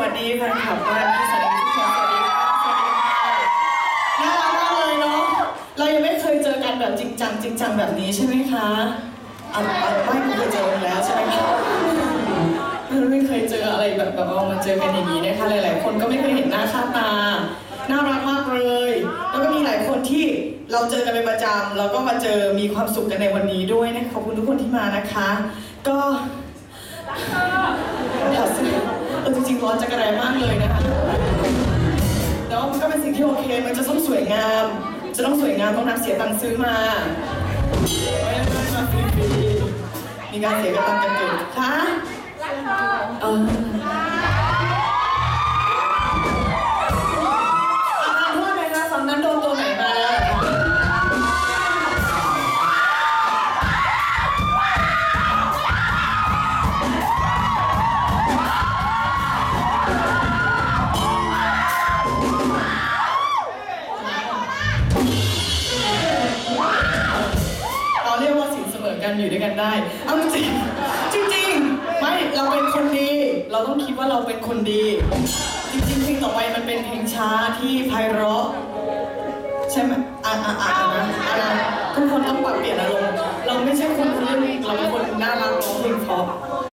วัสดีแฟนคลับบ้านพี่สวัสดีทุกคนสวัสดีค่ะสวัสดีค่ะน่ารักมากเลยเนาะเรายังไม่เคยเจอกันแบบจริงจังจริงจังแบบนี้ใช่ไหมคะอะอะไม่เคยเจอกันแล้วใช่ไหมคะไม่เคยเจออะไรแบบแบบเอามาเจอกันอย่างนี้นะคะหลาย ๆ คนก็ไม่เคยเห็นหน้าค่าตาน่ารักมากเลย แล้วก็มีหลายคนที่เราเจอกันเป็นประจำแล้วก็มาเจอมีความสุขกันในวันนี้ด้วยนะขอบคุณทุกคนที่มานะคะ ก็ ถอดเสื้อเออจ ร้อนจะกระแรมากเลยนะคะแต่ว่ามันก็เป็นสิ่งที่โอเค มันจะต้องสวยงาม จะต้องสวยงามต้องนักเสียตังค์ซื้อมาไม่ได้มาฟรีๆมีการเสียกระตังค์กันเกิดค่ะเอออ่ เราเรียกว่าสินเสมอกันอยู่ด้วยกันได้ เอาจริงจริงไม่เราเป็นคนดี เราต้องคิดว่าเราเป็นคนดี จริงๆเพลงต่อไปมันเป็นเพลงช้าที่ไพเราะใช่ไหมอ่านอ่านอ่านะอ่านทุกคนต้องปรับเปลี่ยนอารมณ์เราไม่ใช่คนทะลึ่งเราเป็นคนน่ารักร้องเพลงเพราะ